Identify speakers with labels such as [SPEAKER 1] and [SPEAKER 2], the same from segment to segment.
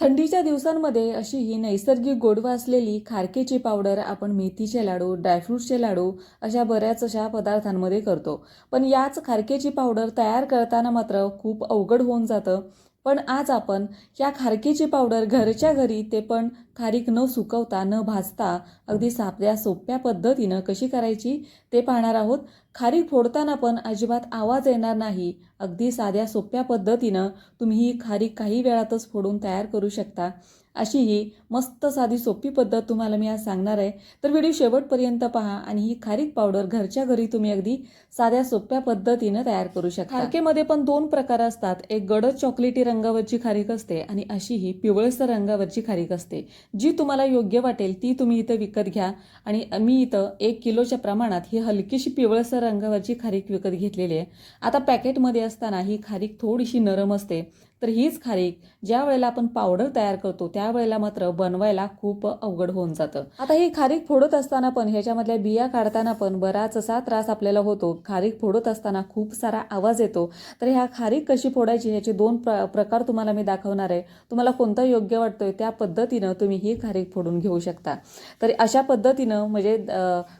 [SPEAKER 1] थंडीच्या दिवसांमध्ये अशी ही नैसर्गिक गोडवा असलेली खारकेची पावडर आपण मेथीचे लाडू ड्रायफ्रूटचे लाडू अशा बऱ्याच अशा पदार्थांमध्ये करतो. पण याच खारकेची पावडर तयार करताना मात्र खूप अवघड होऊन जातं. पण आज आपण या खारकेची पावडर घरच्या घरी ते पण खारीक न सुकवता न भाजता अगदी साध्या सोप्या पद्धतीनं कशी करायची ते पाहणार आहोत. खारीक फोडताना पण अजिबात आवाज येणार नाही. अगदी साध्या सोप्या पद्धतीनं तुम्ही ही खारीक काही वेळातच फोडून तयार करू शकता. अशी ही मस्त साधी सोपी पद्धत तुम्हाला मी आज सांगणार आहे. तर व्हिडिओ शेवटपर्यंत पहा आणि ही खारीक पावडर घरच्या घरी तुम्ही अगदी साध्या सोप्या पद्धतीनं तयार करू शकता. खारकेमध्ये पण दोन प्रकार असतात. एक गडद चॉकलेटी रंगावरची खारीक असते आणि अशी ही पिवळसर रंगावरची खारीक असते जी तुम्हाला योग्य वाटेल ती तुम्ही इथं विकत घ्या आणि मी इथं एक किलोच्या प्रमाणात ही हलकीशी पिवळसर रंगावरची खारीक विकत घेतलेली आहे. आता पॅकेटमध्ये असताना ही खारीक थोडीशी नरम असते. तर हीच खारीक ज्या वेळेला आपण पावडर तयार करतो त्यावेळेला मात्र बनवायला खूप अवघड होऊन जातं. आता ही खारीक फोडत असताना पण ह्याच्यामधल्या बिया काढताना पण बराच असा त्रास आपल्याला होतो. खारीक फोडत असताना खूप सारा आवाज येतो. तर ह्या खारीक कशी फोडायची ह्याचे दोन प्र प्रकार तुम्हाला मी दाखवणार आहे. तुम्हाला कोणतं योग्य वाटतोय त्या पद्धतीनं तुम्ही ही खारीक फोडून घेऊ शकता. तर अशा पद्धतीनं म्हणजे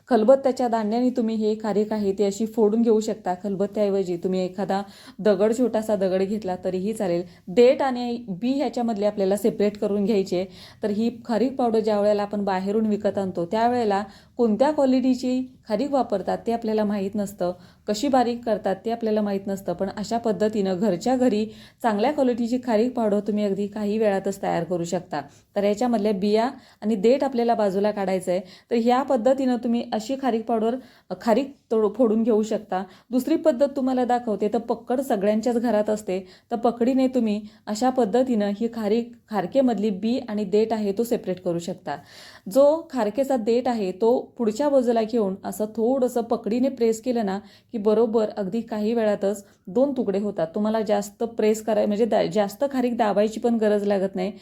[SPEAKER 1] खलबत्त्याच्या दांड्याने तुम्ही ही खारीक आहे ती अशी फोडून घेऊ शकता. खलबत्त्याऐवजी तुम्ही एखादा दगड छोटासा दगड घेतला तरीही चालेल. डेट आणि बी ह्याच्यामधले आपल्याला सेपरेट करून घ्यायचे. तर ही खारीक पावडर ज्या वेळेला आपण बाहेरून विकत आणतो त्यावेळेला कोणत्या क्वालिटीची खारीक वापरतात ते आपल्याला माहीत नसतं कशी बारीक करतात ते आपल्याला माहीत नसतं. पण अशा पद्धतीनं घरच्या घरी चांगल्या क्वालिटीची खारीक पावडर तुम्ही अगदी काही वेळातच तयार करू शकता. तर याच्यामधल्या बिया आणि देठ आपल्याला बाजूला काढायचं आहे तर ह्या पद्धतीनं तुम्ही अशी खारीक पावडर खारीक तोड फोडून घेऊ शकता. दुसरी पद्धत तुम्हाला दाखवते तर पकड सगळ्यांच्याच घरात असते. तर पकडीने तुम्ही अशा पद्धतीनं ही खारीक खारकेमधली बी आणि देठ आहे तो सेपरेट करू शकता. जो खारकेचा देठ आहे तो पुढच्या बाजूला घेऊन असं थोडंसं पकडीने प्रेस केलं ना की बरोबर अगदी काही वेळातच दोन तुकडे होतात. तुम्हाला जास्त प्रेस कराय म्हणजे दा जास्त खारीक दाबायची पण गरज लागत नाही.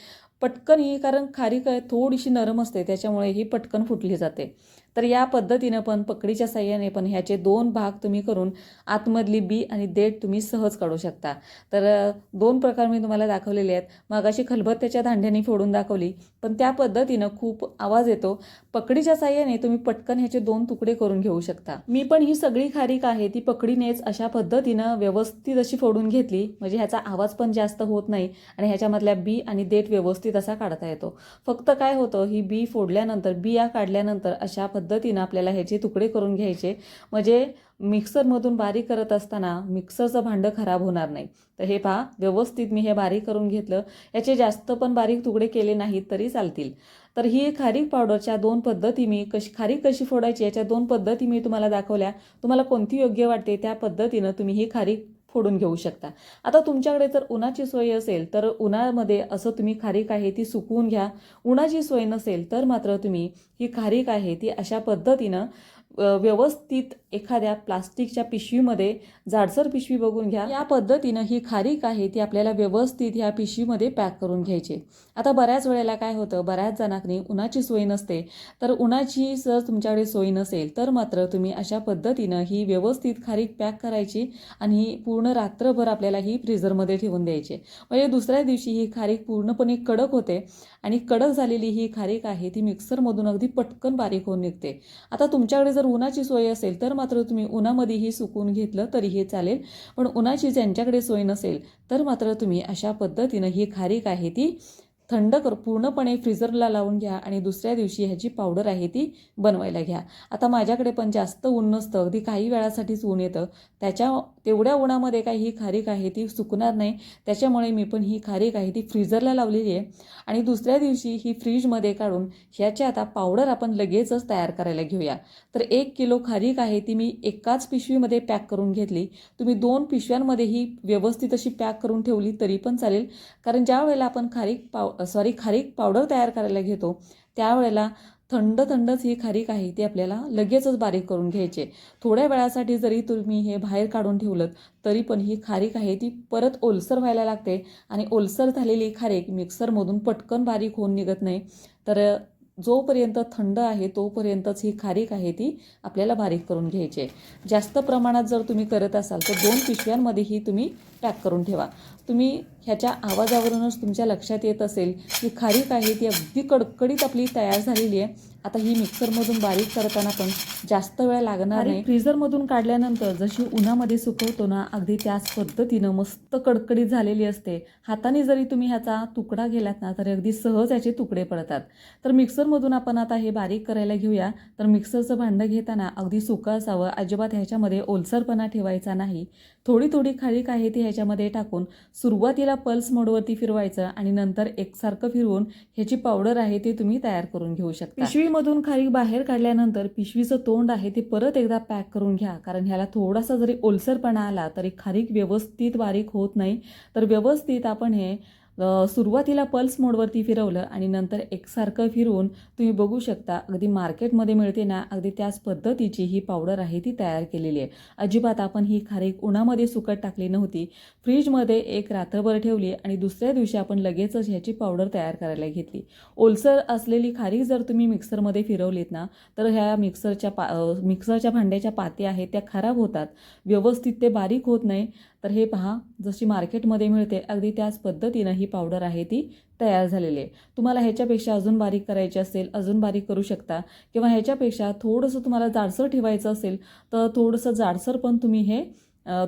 [SPEAKER 1] पटकन ही कारण खारीक आहे थोडीशी नरम असते त्याच्यामुळे ही पटकन फुटली जाते. तर या पद्धतीनं पण पकडीच्या साह्याने पण ह्याचे दोन भाग तुम्ही करून आतमधली बी आणि देठ तुम्ही सहज काढू शकता. तर दोन प्रकार मी तुम्हाला दाखवलेले आहेत. मगाशी खलबत्त्याच्या दांड्याने फोडून दाखवली पण त्या पद्धतीनं खूप आवाज येतो. पकडीच्या साह्याने तुम्ही पटकन ह्याचे दोन तुकडे करून घेऊ शकता. मी पण ही सगळी खारीक आहे ती पकडीनेच अशा पद्धतीनं व्यवस्थित अशी फोडून घेतली. म्हणजे ह्याचा आवाज पण जास्त होत नाही आणि ह्याच्यामधल्या बी आणि देठ व्यवस्थित असा काढता येतो. फक्त काय होतं ही बी फोडल्यानंतर बिया काढल्यानंतर अशा पद्धती पद्धतीनं आपल्याला ह्याचे तुकडे करून घ्यायचे. म्हणजे मिक्सरमधून बारीक करत असताना मिक्सरचं भांडं खराब होणार नाही. तर हे पहा व्यवस्थित मी हे बारीक करून घेतलं. याचे जास्त पण बारीक तुकडे केले नाहीत तरी चालतील. तर ही खारीक पावडरच्या दोन पद्धती मी कशी खारीक कशी फोडायची याच्या दोन पद्धती मी तुम्हाला दाखवल्या. तुम्हाला कोणती योग्य वाटते त्या पद्धतीनं तुम्ही ही खारीक फोडून घेऊ शकता. आता तुमच्याकडे जर उन्हाची सोय असेल तर उन्हामध्ये असं तुम्ही खारीक आहे ती सुकवून घ्या. उन्हाची सोय नसेल तर मात्र तुम्ही ही खारीक आहे ती अशा पद्धतीनं व्यवस्थित एखाद्या प्लास्टिकच्या पिशवीमध्ये जाडसर पिशवी बघून घ्या. या पद्धतीनं ही खारीक आहे ती आपल्याला व्यवस्थित ह्या पिशवीमध्ये पॅक करून घ्यायची. आता बऱ्याच वेळेला काय होतं बऱ्याच जणांनी उन्हाची सोय नसते. तर उन्हाची जर तुमच्याकडे सोय नसेल तर मात्र तुम्ही अशा पद्धतीनं ही व्यवस्थित खारीक पॅक करायची आणि ही पूर्ण रात्रभर आपल्याला ही फ्रीझरमध्ये ठेवून द्यायची. म्हणजे दुसऱ्या दिवशी ही खारीक पूर्णपणे कडक होते आणि कडक झालेली ही खारीक आहे ती मिक्सरमधून अगदी पटकन बारीक होऊन निघते. आता तुमच्याकडे जर उन्हाची सोय असेल तर मात्र तुम्ही उन्हामध्येही सुकून घेतलं तरीही चालेल. पण उन्हाची ज्यांच्याकडे सोय नसेल तर मात्र तुम्ही अशा पद्धतीनं ही खारीक आहे ती थंड कर पूर्णपणे फ्रीजरला लावून घ्या आणि दुसऱ्या दिवशी ह्याची पावडर आहे ती बनवायला घ्या. आता माझ्याकडे पण जास्त ऊन नसतं अगदी काही वेळासाठीच ऊन येतं. त्याच्या तेवढ्या उन्हामध्ये काही ही खारीक आहे ती सुकणार नाही. त्याच्यामुळे मी पण ही खारीक आहे ती फ्रीजरला लावलेली आहे. आणि दुसऱ्या दिवशी ही फ्रीजमध्ये काढून ह्याची आता पावडर आपण लगेचच तयार करायला घेऊया. तर एक किलो खारीक आहे ती मी एकाच पिशवीमध्ये पॅक करून घेतली. तुम्ही दोन पिशव्यांमध्ये ही व्यवस्थित अशी पॅक करून ठेवली तरी पण चालेल. कारण ज्या वेळेला आपण खारीक पाव सॉरी खारीक पावडर तयार करायला घेतो त्यावेळेला थंड थंडच ही खारीक आहे ती आपल्याला लगेचच बारीक करून घ्यायचे थोड्या वेळासाठी जरी तुम्ही हे बाहेर काढून ठेवलं तरी पण ही खारीक आहे ती परत ओलसर व्हायला लागते आणि ओलसर झालेली खारीक मिक्सरमधून पटकन बारीक होऊन निघत नाही. तर जोपर्यंत थंड आहे तोपर्यंतच ही खारीक आहे ती आपल्याला बारीक करून घ्यायची आहे. जास्त प्रमाणात जर तुम्ही करत असाल तर दोन पिशव्यांमध्येही तुम्ही पॅक करून ठेवा. तुम्ही ह्याच्या आवाजावरूनच तुमच्या लक्षात येत असेल की खारीक आहे ती अगदी कडकडीत आपली तयार झालेली आहे. आता ही मिक्सरमधून बारीक करताना पण जास्त वेळ लागणार नाही. फ्रीझरमधून काढल्यानंतर जशी उन्हामध्ये सुकवतो ना अगदी त्याच पद्धतीनं मस्त कडकडीत झालेली असते. हाताने जरी तुम्ही ह्याचा तुकडा गेलात ना तरी अगदी सहज याचे तुकडे पडतात. तर मिक्सरमधून आपण आता हे बारीक करायला घेऊया. तर मिक्सरचं भांडं घेताना अगदी सुकं असावं. अजिबात ह्याच्यामध्ये ओलसरपणा ठेवायचा नाही. थोडी थोडी खारीक आहे ती ह्याच्यामध्ये टाकून सुरुवातीला पल्स मोडवरती फिरवायचं आणि नंतर एकसारखं फिरवून ह्याची पावडर आहे ती तुम्ही तयार करून घेऊ शकता. पिशवीमधून खारीक बाहेर काढल्यानंतर पिशवीचं तोंड आहे ते परत एकदा पॅक करून घ्या. कारण ह्याला थोडासा जरी ओलसरपणा आला तरी खारीक व्यवस्थित बारीक होत नाही. तर व्यवस्थित आपण हे सुरुवातीला पल्स मोडवरती फिरवलं आणि नंतर एकसारखं फिरवून तुम्ही बघू शकता अगदी मार्केटमध्ये मिळते ना अगदी त्याच पद्धतीची ही पावडर आहे ती तयार केलेली आहे. अजिबात आपण ही खारीक उन्हामध्ये सुकट टाकली नव्हती. फ्रीजमध्ये एक रात्रभर ठेवली आणि दुसऱ्या दिवशी आपण लगेचच ह्याची पावडर तयार करायला घेतली. ओलसर असलेली खारीक जर तुम्ही मिक्सरमध्ये फिरवलीत ना तर ह्या मिक्सरच्या पा मिक्सरच्या भांड्याच्या पात्या आहेत त्या खराब होतात. व्यवस्थित ते बारीक होत नाही. तर हे पहा जशी मार्केटमध्ये मिळते अगदी त्याच पद्धतीनं ही पावडर आहे ती तयार झालेली आहे. तुम्हाला ह्याच्यापेक्षा अजून बारीक करायची असेल अजून बारीक करू शकता. किंवा ह्याच्यापेक्षा थोडंसं तुम्हाला जाडसर ठेवायचं असेल तर थोडंसं जाडसर पण तुम्ही हे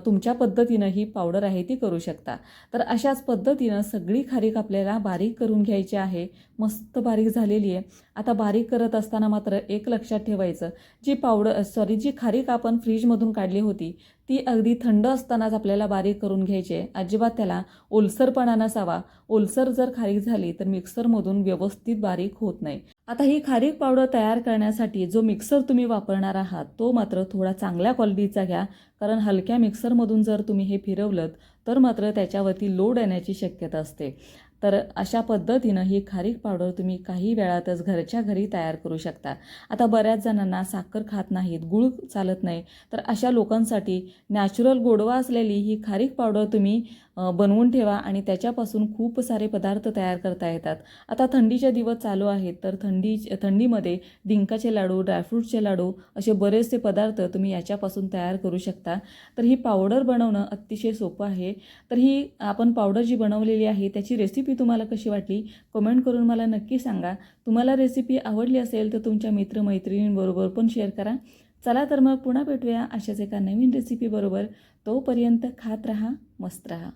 [SPEAKER 1] तुमच्या पद्धतीनं ही पावडर आहे ती करू शकता. तर अशाच पद्धतीनं सगळी खारीक आपल्याला बारीक करून घ्यायची आहे. मस्त बारीक झालेली आहे. आता बारीक करत असताना मात्र एक लक्षात ठेवायचं जी पावडर सॉरी जी खारीक आपण फ्रीजमधून काढली होती ती अगदी थंड असतानाच आपल्याला बारीक करून घ्यायची आहे. अजिबात त्याला ओलसरपणा नसावा. ओलसर जर खारीक झाली तर मिक्सरमधून व्यवस्थित बारीक होत नाही. आता ही खारीक पावडर तयार करण्यासाठी जो मिक्सर तुम्ही वापरणार आहात तो मात्र थोडा चांगल्या क्वालिटीचा घ्या. कारण हलक्या मिक्सरमधून जर तुम्ही हे फिरवलं तर मात्र त्याच्यावरती लोड येण्याची शक्यता असते. तर अशा पद्धतीनं ही खारीक पावडर तुम्ही काही वेळातच घरच्या घरी तयार करू शकता. आता बऱ्याच जणांना साखर खात नाहीत गुळ चालत नाही. तर अशा लोकांसाठी नॅचरल गोडवा असलेली ही खारीक पावडर तुम्ही बनवून ठेवा आणि त्याच्यापासून खूप सारे पदार्थ तयार करता येतात. आता थंडीचे दिवस चालू आहेत तर थंडी थंडीमध्ये डिंकाचे लाडू ड्रायफ्रूटचे लाडू असे बरेचसे पदार्थ तुम्ही याच्यापासून तयार करू शकता. तर ही पावडर बनवणं अतिशय सोपं आहे. तर ही आपण पावडर जी बनवलेली आहे त्याची रेसिपी तुम्हाला कशी वाटली? कमेंट करून मला नक्की सांगा. तुम्हाला रेसिपी आवडली असेल तर तुमच्या मित्रमैत्रिणींबरोबर पण शेअर करा. चला तर मग पुन्हा भेटूया अशाच एका नवीन रेसिपीबरोबर तोपर्यंत खात राहा मस्त रहा.